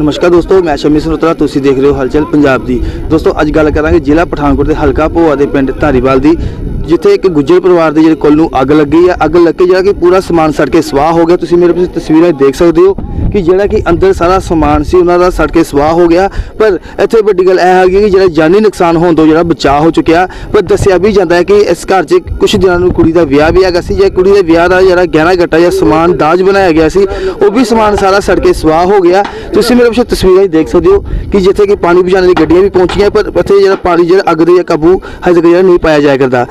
ਨਮਸਕਾਰ ਦੋਸਤੋ, ਮੈਂ ਸ਼ਮੀ ਸਨੋਤਰਾ ਤੁਸੀਂ ਦੇਖ ਰਹੇ ਹੋ ਹਲਚਲ ਪੰਜਾਬ ਦੀ। ਦੋਸਤੋ, ਅੱਜ ਗੱਲ ਕਰਾਂਗੇ ਜ਼ਿਲ੍ਹਾ ਪਠਾਨਕੋਟ ਦੇ ਹਲਕਾ ਭੋਆ ਦੇ ਪਿੰਡ ਧਾਰੀਵਾਲ ਦੀ ਜਿੱਥੇ ਇੱਕ ਗੁੱਜਰ ਪਰਿਵਾਰ ਦੇ ਜਿਹੜੇ ਕੁੱਲ ਨੂੰ ਅੱਗ ਲੱਗੀ ਆ, ਅੱਗ ਲੱਗ ਕੇ ਜਿਹੜਾ ਕਿ ਪੂਰਾ ਸਮਾਨ ਸੜ ਕੇ ਸਵਾਹ ਹੋ ਗਿਆ। ਤੁਸੀਂ ਮੇਰੇ ਪਿੱਛੇ ਤਸਵੀਰਾਂ 'ਚ ਦੇਖ ਸਕਦੇ ਹੋ ਕਿ ਜਿਹੜਾ ਕਿ ਅੰਦਰ ਸਾਰਾ ਸਮਾਨ ਸੀ, ਉਹਨਾਂ ਦਾ ਸੜ ਕੇ ਸਵਾਹ ਹੋ ਗਿਆ। ਪਰ ਇੱਥੇ ਵੱਡੀ ਗੱਲ ਇਹ ਹੈਗੀ ਕਿ ਜਿਹੜਾ ਜਾਨੀ ਨੁਕਸਾਨ ਹੋਣ ਤੋਂ ਜਿਹੜਾ ਬਚਾਅ ਹੋ ਚੁੱਕਿਆ। ਪਰ ਦੱਸਿਆ ਵੀ ਜਾਂਦਾ ਹੈ ਕਿ ਇਸ ਘਰ 'ਚ ਕੁਝ ਦਿਨਾਂ ਨੂੰ ਕੁੜੀ ਦਾ ਵਿਆਹ ਵੀ ਹੈਗਾ ਸੀ, ਜੇ ਕੁੜੀ ਦੇ ਵਿਆਹ ਦਾ ਜਿਹੜਾ ਗਹਿਣਾ ਗੱਟਾ ਜਾਂ ਸਮਾਨ ਦਾਜ ਬਣਾਇਆ ਗਿਆ ਸੀ, ਉਹ ਵੀ ਸਮਾਨ ਸਾਰਾ ਸੜ ਕੇ ਸਵਾਹ ਹੋ ਗਿਆ। ਤੁਸੀਂ ਮੇਰੇ ਪਿੱਛੇ ਤਸਵੀਰਾਂ 'ਚ ਦੇਖ ਸਕਦੇ ਹੋ ਕਿ ਜਿੱਥੇ ਕਿ ਪਾਣੀ ਬੁਝਾਉਣ ਦੀ ਗੱਡੀਆਂ ਵੀ ਪਹੁੰਚੀਆਂ, ਪਰ ਇੱਥੇ ਜਿਹੜਾ ਪਾਣੀ ਜਿਹੜਾ ਅੱਗ ਦੇ ਕਾਬੂ ਹਜੇ ਤੱਕ ਜਿਹੜਾ ਨਹੀਂ ਪਾਇਆ ਜਾਇਆ ਕਰਦਾ।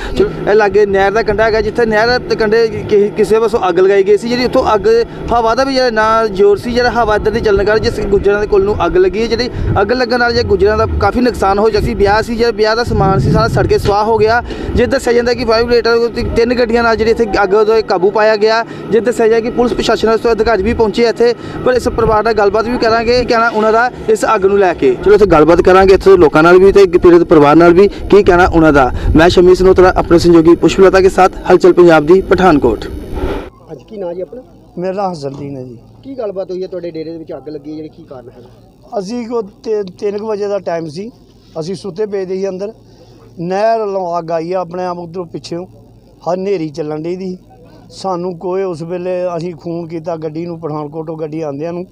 ਇਹ ਲਾਗੇ ਨਹਿਰ ਦਾ ਕੰਢਾ ਹੈਗਾ ਜਿੱਥੇ ਨਹਿਰ ਦੇ ਕੰਢੇ ਕਿ- ਕਿਸੇ ਪਾਸੋਂ ਅੱਗ ਲਗਾਈ ਗਈ ਸੀ, ਜਿਹੜੀ ਉੱਥੋਂ ਅੱਗ, ਹਵਾ ਦਾ ਵੀ ਜਿਹੜਾ ਨਾ ਜ਼ੋਰ ਸੀ, ਜਿਹੜਾ ਹਵਾ ਇੱਧਰ ਦੀ ਚੱਲਣ ਕਾਰਨ ਜਿਸ ਗੁੱਜਰਾਂ ਦੇ ਕੋਲ ਨੂੰ ਅੱਗ ਲੱਗੀ ਹੈ, ਜਿਹੜੀ ਅੱਗ ਲੱਗਣ ਨਾਲ ਜੇ ਗੁੱਜਰਾਂ ਦਾ ਕਾਫੀ ਨੁਕਸਾਨ ਹੋ ਸੀ, ਵਿਆਹ ਸੀ, ਜਿਹੜਾ ਵਿਆਹ ਦਾ ਸਮਾਨ ਸੀ, ਸਾਰਾ ਸੜ ਕੇ ਸਵਾਹ ਹੋ ਗਿਆ। ਜੇ ਦੱਸਿਆ ਜਾਂਦਾ ਕਿ ਫਾਈਵ ਰੇਟਰ ਤਿੰਨ ਗੱਡੀਆਂ ਨਾਲ ਜਿਹੜੀ ਇੱਥੇ ਅੱਗ ਦਾ ਕਾਬੂ ਪਾਇਆ ਗਿਆ। ਜੇ ਦੱਸਿਆ ਜਾ ਕਿ ਪੁਲਿਸ ਪ੍ਰਸ਼ਾਸਨ ਤੋਂ ਅਧਿਕਾਰੀ ਵੀ ਪਹੁੰਚੇ ਇੱਥੇ, ਪਰ ਇਸ ਪਰਿਵਾਰ ਨਾਲ ਗੱਲਬਾਤ ਵੀ ਕਰਾਂਗੇ ਕੀ ਕਹਿਣਾ ਉਹਨਾਂ ਦਾ ਇਸ ਅੱਗ ਨੂੰ ਲੈ ਕੇ। ਚਲੋ, ਇੱਥੇ ਗੱਲਬਾਤ ਕਰਾਂਗੇ ਇੱਥੇ ਲੋਕਾਂ ਨਾਲ ਵੀ ਤੇ ਪੀੜਤ ਪਰਿਵਾਰ ਨਾਲ ਵੀ, ਕੀ ਕਹਿਣਾ ਉਹਨਾਂ ਦਾ। ਮੈਂ ਸ਼ਮੀ ਸਨੋਤਰਾ, ਆਪਣੇ ਸੰਯੋਗੀ ਪੁਸ਼ਪਲਤਾ ਕੇ ਸਾਥ ਹਲਚਲ ਪੰਜਾਬ ਦੀ ਪਠਾਨਕੋਟ। ਅੱਜ ਕੀ ਨਾਂ ਜੀ ਆਪਣਾ? ਮੇਰਾ ਨਾਮ ਹਸਨਦੀਨ ਹੈ ਜੀ। ਕੀ ਗੱਲਬਾਤ ਹੋਈ ਹੈ ਤੁਹਾਡੇ ਡੇਰੇ ਦੇ ਵਿੱਚ? ਅੱਗ ਲੱਗੀ ਹੈ ਜਿਹੜੀ ਕੀ ਕਾਰਨ ਹੈ ਅਸੀਂ ਕੋ 3 ਵਜੇ ਦਾ ਟਾਈਮ ਸੀ। ਅਸੀਂ ਸੁੱਤੇ ਪਏ ਦੇ ਸੀ ਅੰਦਰ। ਨਹਿਰ ਵੱਲੋਂ ਅੱਗ ਆਈ ਆ ਆਪਣੇ ਆਪ ਉਧਰੋਂ ਪਿੱਛੇੋਂ। ਹਨੇਰੀ ਚੱਲਣ ਦੀ ਸਾਨੂੰ ਕੋਈ ਉਸ ਵੇਲੇ ਅਸੀਂ ਖੂਨ ਕੀਤਾ ਗੱਡੀ ਨੂੰ ਪਠਾਨਕੋਟੋਂ ਗੱਡੀ ਆਂਦਿਆਂ ਨੂੰ।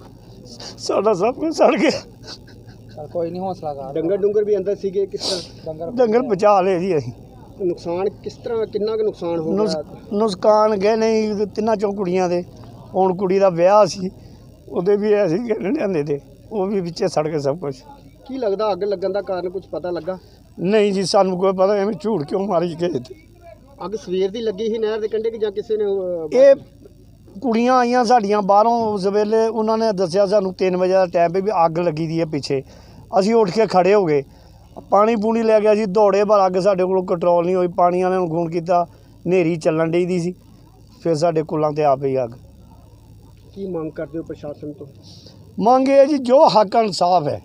ਸਾਡਾ ਸਭ ਕੁਝ ਸੜ ਗਿਆ। ਕੋਈ ਨਹੀਂ ਹੌਸਲਾ ਕਰ ਡੰਗਰ ਡੁੰਗਰ ਵੀ ਅੰਦਰ ਸੀਗੇ ਕਿਸ ਤਰ੍ਹਾਂ? ਡੰਗਰ ਡੰਗਰ ਬਚਾ ਲਏ ਜੀ ਅਸੀਂ। ਨੁਕਸਾਨ ਕਿਸ ਤਰ੍ਹਾਂ ਕਿੰਨਾ ਕੁ ਨੁਕਸਾਨ ਹੋ ਗਿਆ? ਨੁਸਕਾਨ ਗਏ ਨਹੀਂ ਤਿੰਨਾਂ ਚੋਂ ਕੁੜੀਆਂ ਦੇ। ਹੁਣ ਕੁੜੀ ਦਾ ਵਿਆਹ ਸੀ ਉਹਦੇ ਵੀ ਐਸੀ ਗਹਿਣੇ ਤੇ ਉਹ ਵੀ ਵਿੱਚੇ ਸੜ ਗਏ ਸਭ ਕੁਝ ਕੀ ਲੱਗਦਾ ਅੱਗ ਲੱਗਣ ਦਾ ਕਾਰਨ ਕੁਝ ਪਤਾ ਲੱਗਾ? ਨਹੀਂ ਜੀ ਸਾਨੂੰ ਕੋਈ ਪਤਾ ਐਵੇਂ ਝੂਠ ਕਿਉਂ ਮਾਰੀ ਗਏ ਤੇ। ਅੱਗ ਸਵੇਰ ਦੀ ਲੱਗੀ ਸੀ ਨਹਿਰ ਦੇ ਕੰਢੇ ਕਿ ਜਾਂ ਕਿਸੇ ਨੇ ਅਹ, ਇਹ ਕੁੜੀਆਂ ਆਈਆਂ ਸਾਡੀਆਂ ਬਾਹਰੋਂ ਉਸ ਵੇਲੇ ਉਹਨਾਂ ਨੇ ਦੱਸਿਆ ਸਾਨੂੰ 3 ਵਜੇ ਦਾ ਟਾਈਮ ਵੀ ਅੱਗ ਲੱਗੀ ਦੀ ਹੈ ਪਿੱਛੇ। ਅਸੀਂ ਉੱਠ ਕੇ ਖੜੇ ਹੋ ਗਏ। ਪਾਣੀ ਪੂਣੀ ਲੈ ਗਿਆ ਸੀ ਦੌੜੇ ਪਰ ਅੱਗ ਸਾਡੇ ਕੋਲੋਂ ਕੰਟਰੋਲ ਨਹੀਂ ਹੋਈ ਪਾਣੀ ਵਾਲਿਆਂ ਨੂੰ ਫੋਨ ਕੀਤਾ ਹਨੇਰੀ ਚੱਲਣ ਡਈ ਦੀ ਸੀ ਫਿਰ ਸਾਡੇ ਕੁੱਲਾਂ ਤੇ ਆ ਪਈ ਅੱਗ। ਕੀ ਮੰਗ ਕਰਦੇ ਹੋ ਪ੍ਰਸ਼ਾਸਨ ਤੋਂ? ਮੰਗ ਇਹ ਜੀ ਜੋ ਹੱਕ ਇਨਸਾਫ ਹੈ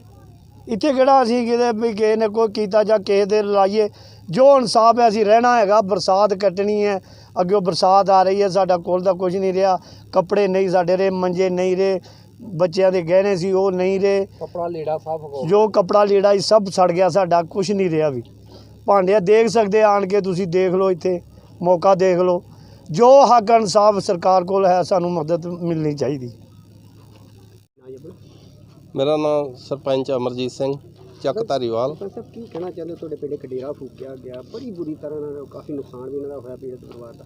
ਇੱਥੇ ਕਿਹੜਾ ਅਸੀਂ ਕਿਤੇ ਵੀ ਕਿਸੇ ਨੇ ਕੋਈ ਕੀਤਾ ਜਾਂ ਕਿਸੇ ਦੇ ਲਾਈਏ ਜੋ ਇਨਸਾਫ ਹੈ ਅਸੀਂ ਰਹਿਣਾ ਹੈਗਾ ਬਰਸਾਤ ਕੱਟਣੀ ਹੈ ਅੱਗੇ ਬਰਸਾਤ ਆ ਰਹੀ ਹੈ ਸਾਡਾ ਕੋਲ ਦਾ ਕੁਝ ਨਹੀਂ ਰਿਹਾ ਕੱਪੜੇ ਨਹੀਂ ਸਾਡੇ ਰਹੇ ਮੰਜੇ ਨਹੀਂ ਰਹੇ ਬੱਚਿਆਂ ਦੇ ਗਹਿਣੇ ਸੀ ਉਹ ਨਹੀਂ ਰਹੇ। ਕਪੜਾ ਲੀੜਾ ਸਭ ਹੋ ਜੋ ਕਪੜਾ ਲੀੜਾ ਸੀ ਸਭ ਸੜ ਗਿਆ ਸਾਡਾ ਕੁਝ ਨਹੀਂ ਰਿਹਾ ਵੀ। ਭਾਂਡਿਆ ਦੇਖ ਸਕਦੇ ਆਣ ਕੇ ਤੁਸੀਂ ਦੇਖ ਲਓ ਇੱਥੇ ਮੌਕਾ ਦੇਖ ਲਓ। ਜੋ ਹੱਕ ਇਨਸਾਫ ਸਰਕਾਰ ਕੋਲ ਹੈ ਸਾਨੂੰ ਮਦਦ ਮਿਲਣੀ ਚਾਹੀਦੀ। ਮੇਰਾ ਨਾਮ ਸਰਪੰਚ ਅਮਰਜੀਤ ਸਿੰਘ ਚੱਕ ਧਾਰੀਵਾਲ। ਸਾਹਿਬ ਕੀ ਕਹਿਣਾ ਚਾਹੁੰਦੇ ਹੋ? ਤੁਹਾਡੇ ਪਿੰਡ ਇੱਕ ਡੇਰਾ ਫੂਕਿਆ ਗਿਆ ਬੜੀ ਬੁਰੀ ਤਰ੍ਹਾਂ ਨਾਲ ਕਾਫੀ ਨੁਕਸਾਨ ਵੀ ਇਹਨਾਂ ਦਾ ਹੋਇਆ ਪੀੜਤ ਪਰਿਵਾਰ ਦਾ।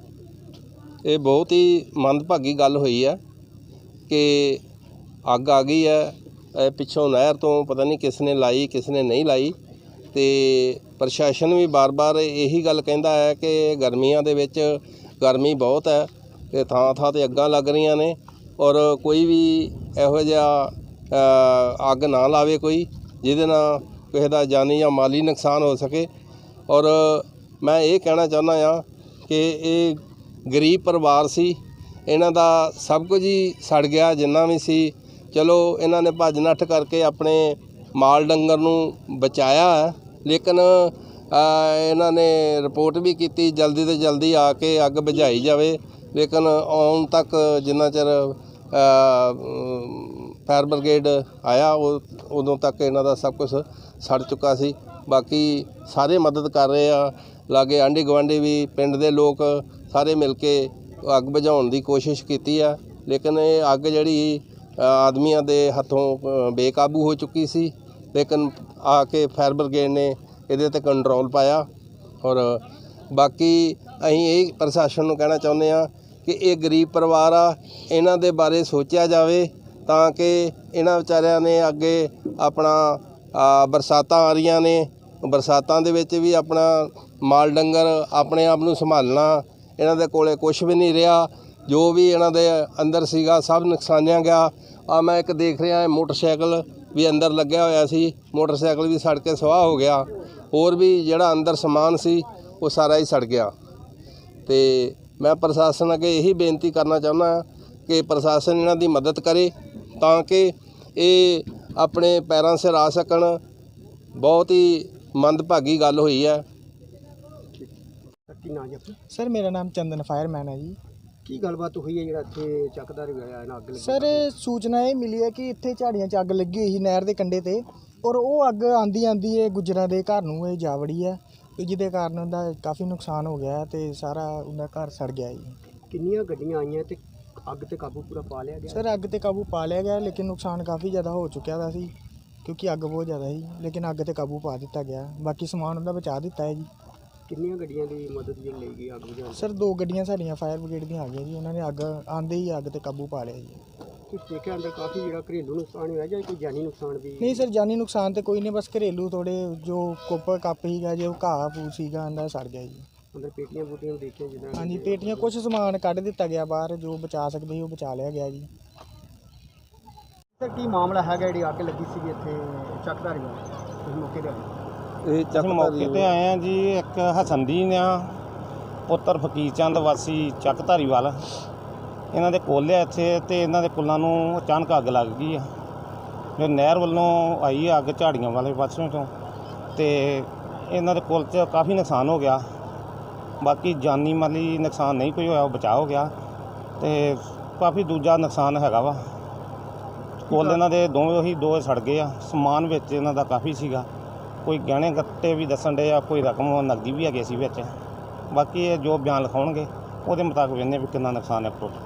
ਇਹ ਬਹੁਤ ਹੀ ਮੰਦਭਾਗੀ ਗੱਲ ਹੋਈ ਹੈ ਕਿ ਅੱਗ ਆ ਗਈ ਹੈ ਪਿੱਛੋਂ ਨਹਿਰ ਤੋਂ ਪਤਾ ਨਹੀਂ ਕਿਸ ਨੇ ਲਾਈ, ਕਿਸ ਨੇ ਨਹੀਂ ਲਾਈ ਤੇ ਪ੍ਰਸ਼ਾਸਨ ਵੀ ਬਾਰ-ਬਾਰ ਇਹੀ ਗੱਲ ਕਹਿੰਦਾ ਹੈ ਕਿ ਗਰਮੀਆਂ ਦੇ ਵਿੱਚ ਗਰਮੀ ਬਹੁਤ ਹੈ ਤੇ ਥਾਂ ਥਾਂ ਤੇ ਅੱਗਾਂ ਲੱਗ ਰਹੀਆਂ ਨੇ ਔਰ ਕੋਈ ਵੀ ਇਹੋ ਜਿਹਾ ਅੱਗ ਨਾ ਲਾਵੇ ਕੋਈ, ਜਿਹਦੇ ਨਾਲ ਕਿਸੇ ਦਾ ਜਾਨੀ ਜਾਂ ਮਾਲੀ ਨੁਕਸਾਨ ਹੋ ਸਕੇ। ਔਰ ਮੈਂ ਇਹ ਕਹਿਣਾ ਚਾਹੁੰਦਾ ਆ ਕਿ ਇਹ ਗਰੀਬ ਪਰਿਵਾਰ ਸੀ, ਇਹਨਾਂ ਦਾ ਸਭ ਕੁਝ ਹੀ ਸੜ ਗਿਆ, ਜਿੰਨਾ ਵੀ ਸੀ ਚਲੋ ਇਹਨਾਂ ਨੇ ਭੱਜ ਨੱਠ ਕਰਕੇ ਆਪਣੇ ਮਾਲ ਡੰਗਰ ਨੂੰ ਬਚਾਇਆ ਲੇਕਿਨ ਇਹਨਾਂ ਨੇ ਰਿਪੋਰਟ ਵੀ ਕੀਤੀ, ਜਲਦੀ ਤੋਂ ਜਲਦੀ ਆ ਕੇ ਅੱਗ ਬੁਝਾਈ ਜਾਵੇ। ਲੇਕਿਨ ਆਉਣ ਤੱਕ ਜਿੰਨਾ ਚਿਰ ਫਾਇਰ ਬ੍ਰਿਗੇਡ ਆਇਆ, ਉਹ, ਉਦੋਂ ਤੱਕ ਇਹਨਾਂ ਦਾ ਸਭ ਕੁਝ ਸੜ ਚੁੱਕਾ ਸੀ। ਬਾਕੀ ਸਾਰੇ ਮਦਦ ਕਰ ਰਹੇ ਆ। ਲਾਗੇ ਆਂਢੀ ਗੁਆਂਢੀ ਵੀ, ਪਿੰਡ ਦੇ ਲੋਕ ਸਾਰੇ ਮਿਲ ਕੇ ਅੱਗ ਬੁਝਾਉਣ ਦੀ ਕੋਸ਼ਿਸ਼ ਕੀਤੀ ਆ। ਲੇਕਿਨ ਇਹ ਅੱਗ ਜਿਹੜੀ ਆਦਮੀਆਂ ਦੇ ਹੱਥੋਂ ਬੇਕਾਬੂ ਹੋ ਚੁੱਕੀ ਸੀ, ਲੇਕਿਨ ਆ ਕੇ ਫਾਇਰ ਬ੍ਰਿਗੇਡ ਨੇ ਇਹਦੇ ਤੇ ਕੰਟਰੋਲ ਪਾਇਆ। ਔਰ ਬਾਕੀ ਅਸੀਂ ਇਹ ਪ੍ਰਸ਼ਾਸਨ ਨੂੰ ਕਹਿਣਾ ਚਾਹੁੰਦੇ ਆ ਕਿ ਇਹ ਗਰੀਬ ਪਰਿਵਾਰ ਆ, ਇਹਨਾਂ ਦੇ ਬਾਰੇ ਸੋਚਿਆ ਜਾਵੇ ਤਾਂ ਕਿ ਇਹਨਾਂ ਵਿਚਾਰਿਆਂ ਨੇ ਅੱਗੇ ਆਪਣਾ ਬਰਸਾਤਾਂ ਆ ਰਹੀਆਂ ਨੇ, ਬਰਸਾਤਾਂ ਦੇ ਵਿੱਚ ਵੀ ਆਪਣਾ ਮਾਲ ਡੰਗਰ ਆਪਣੇ ਆਪ ਨੂੰ ਸੰਭਾਲਣਾ, ਇਹਨਾਂ ਦੇ ਕੋਲੇ ਕੁਝ ਵੀ ਨਹੀਂ ਰਿਹਾ। ਜੋ ਵੀ ਇਹਨਾਂ ਦੇ ਅੰਦਰ ਸੀਗਾ ਸਭ ਨੁਕਸਾਨਿਆ ਗਿਆ। ਆ ਮੈਂ ਇੱਕ ਦੇਖ ਰਿਹਾ ਹਾਂ ਮੋਟਰਸਾਈਕਲ ਵੀ ਅੰਦਰ ਲੱਗਿਆ ਹੋਇਆ ਸੀ। ਮੋਟਰਸਾਈਕਲ ਵੀ ਸੜ ਕੇ ਸਵਾਹ ਹੋ ਗਿਆ। ਹੋਰ ਵੀ ਜਿਹੜਾ ਅੰਦਰ ਸਮਾਨ ਸੀ ਉਹ ਸਾਰਾ ਹੀ ਸੜ ਗਿਆ। ਤੇ ਮੈਂ ਪ੍ਰਸ਼ਾਸਨ ਅੱਗੇ ਇਹੀ ਬੇਨਤੀ ਕਰਨਾ ਚਾਹੁੰਦਾ ਕਿ ਪ੍ਰਸ਼ਾਸਨ ਇਹਨਾਂ ਦੀ ਮਦਦ ਕਰੇ ਤਾਂ ਕਿ ਇਹ ਆਪਣੇ ਪੈਰਾਂ ਸਿਰ ਆ ਸਕਣ। ਬਹੁਤ ਹੀ ਮੰਦਭਾਗੀ ਗੱਲ ਹੋਈ ਹੈ। ਸਰ ਮੇਰਾ ਨਾਮ ਚੰਦਨ ਫਾਇਰਮੈਨ ਹੈ ਜੀ। ਕੀ ਗੱਲਬਾਤ ਹੋਈ ਹੈ ਜਿਹੜਾ ਇੱਥੇ ਚੱਕਦਾਰ ਹੋਇਆ ਇਹਨਾਂ ਅੱਗ ਲੱਗੀ? ਸਰ ਸੂਚਨਾ ਇਹ ਮਿਲੀ ਹੈ ਕਿ ਇੱਥੇ ਝਾੜੀਆਂ 'ਚ ਅੱਗ ਲੱਗੀ ਹੋਈ ਸੀ ਨਹਿਰ ਦੇ ਕੰਢੇ ਤੇ ਔਰ ਉਹ ਅੱਗ ਆਂਦੀ ਆਂਦੀ ਇਹ ਗੁੱਜਰਾਂ ਦੇ ਘਰ ਨੂੰ ਇਹ ਜਾ ਵੜੀ ਹੈ ਤੇ ਜਿਹਦੇ ਕਾਰਨ ਉਹਦਾ ਕਾਫੀ ਨੁਕਸਾਨ ਹੋ ਗਿਆ ਤੇ ਸਾਰਾ ਉਹਦਾ ਘਰ ਸੜ ਗਿਆ ਜੀ। ਕਿੰਨੀਆਂ ਗੱਡੀਆਂ ਆਈਆਂ ਤੇ ਅੱਗ ਤੇ ਕਾਬੂ ਪੂਰਾ ਪਾ ਲਿਆ ਗਿਆ? ਸਰ ਅੱਗ ਤੇ ਕਾਬੂ ਪਾ ਲਿਆ ਗਿਆ ਲੇਕਿਨ ਨੁਕਸਾਨ ਕਾਫੀ ਜ਼ਿਆਦਾ ਹੋ ਚੁੱਕਿਆ ਦਾ ਸੀ ਕਿਉਂਕਿ ਅੱਗ ਬਹੁਤ ਜ਼ਿਆਦਾ ਸੀ ਲੇਕਿਨ ਅੱਗ ਤੇ ਕਾਬੂ ਪਾ ਦਿੱਤਾ ਗਿਆ। ਬਾਕੀ ਸਮਾਨ ਉਹਦਾ ਬਚਾ ਦਿੱਤਾ ਹੈ ਜੀ। ਕਿੰਨੀਆਂ ਗੱਡੀਆਂ ਦੀ ਮਦਦ ਜਿਹੜੀ ਲਈ ਗਈ ਅੱਗ ਬੁਝਾਉਣ ਸਰ ਦੋ ਗੱਡੀਆਂ ਸਾਡੀਆਂ ਫਾਇਰ ਬ੍ਰਿਗੇਡ ਦੀਆਂ ਆ ਗਈਆਂ ਜੀ। ਉਹਨਾਂ ਨੇ ਅੱਗ ਆਂਦੇ ਹੀ ਅੱਗ ਤੇ ਕਾਬੂ ਪਾ ਲਿਆ ਜੀ। ਕਿ ਦੇਖਿਆ ਅੰਦਰ ਕਾਫੀ ਜਿਹੜਾ ਘਰੇਲੂ ਨੁਕਸਾਨ ਹੋਇਆ ਜਾਂ ਕੋਈ ਜਾਨੀ ਨੁਕਸਾਨ ਵੀ? ਨਹੀਂ ਸਰ ਜਾਨੀ ਨੁਕਸਾਨ ਤੇ ਕੋਈ ਨਹੀਂ ਬਸ ਘਰੇਲੂ ਥੋੜੇ ਜੋ ਕੁੱਪ ਕੱਪ ਸੀਗਾ ਜੋ ਘਾਹ ਫੂ ਸੀਗਾ ਅੰਦਰ ਸੜ ਗਿਆ ਜੀ। ਅੰਦਰ ਪੇਟੀਆਂ ਪੂਟੀਆਂ ਵੀ ਦੇਖੀਆਂ ਜਿੱਦਾਂ ਹਾਂਜੀ ਪੇਟੀਆਂ ਕੁਝ ਸਮਾਨ ਕੱਢ ਦਿੱਤਾ ਗਿਆ ਬਾਹਰ ਜੋ ਬਚਾ ਸਕਦੇ ਸੀ ਉਹ ਬਚਾ ਲਿਆ ਗਿਆ ਜੀ। ਸਰ ਕੀ ਮਾਮਲਾ ਹੈਗਾ ਜਿਹੜੀ ਅੱਗ ਲੱਗੀ ਸੀ ਇੱਥੇ ਚੱਕਦਾਰ ਤੁਸੀਂ ਮੌਕੇ ਤੇ ਇਹ ਅਸੀਂ ਮੌਕੇ ਤੇ ਆਏ ਆ ਜੀ ਇੱਕ ਹਸਨਦੀਨ ਆ ਪੁੱਤਰ ਫਕੀਰ ਚੰਦ ਵਾਸੀ ਚੱਕ ਧਾਰੀਵਾਲ। ਇਹਨਾਂ ਦੇ ਕੋਲ ਆ ਇੱਥੇ ਤੇ ਇਹਨਾਂ ਦੇ ਕੁੱਲਾਂ ਨੂੰ ਅਚਾਨਕ ਅੱਗ ਲੱਗ ਗਈ ਆ। ਜੋ ਨਹਿਰ ਵੱਲੋਂ ਆਈ ਆ ਅੱਗ ਝਾੜੀਆਂ ਵਾਲੇ ਪਾਸਿਓਂ ਤੋਂ ਤੇ ਇਹਨਾਂ ਦੇ ਕੁੱਲ 'ਚ ਕਾਫੀ ਨੁਕਸਾਨ ਹੋ ਗਿਆ। ਬਾਕੀ ਜਾਨੀ ਮਾਲੀ ਨੁਕਸਾਨ ਨਹੀਂ ਕੋਈ ਹੋਇਆ ਉਹ ਬਚਾਅ ਹੋ ਗਿਆ ਤੇ ਕਾਫੀ ਦੂਜਾ ਨੁਕਸਾਨ ਹੈਗਾ ਵਾ। ਕੁੱਲ ਇਹਨਾਂ ਦੇ ਦੋਵੇਂ ਉਹੀ ਦੋ ਸੜ ਗਏ ਆ। ਸਮਾਨ ਵਿੱਚ ਇਹਨਾਂ ਦਾ ਕਾਫੀ ਸੀਗਾ। ਕੋਈ ਗਹਿਣੇ ਗੱਟੇ ਵੀ ਦੱਸਣ ਦੇ ਆ, ਕੋਈ ਰਕਮ ਨਕਦੀ ਵੀ ਹੈਗੇ ਸੀ ਵਿੱਚ। ਬਾਕੀ ਇਹ ਜੋ ਬਿਆਨ ਲਿਖਾਉਣਗੇ, ਉਹਦੇ ਮੁਤਾਬਕ ਵੇਖਦੇ ਵੀ ਕਿੰਨਾ ਨੁਕਸਾਨ ਹੈ ਟੋਟਲ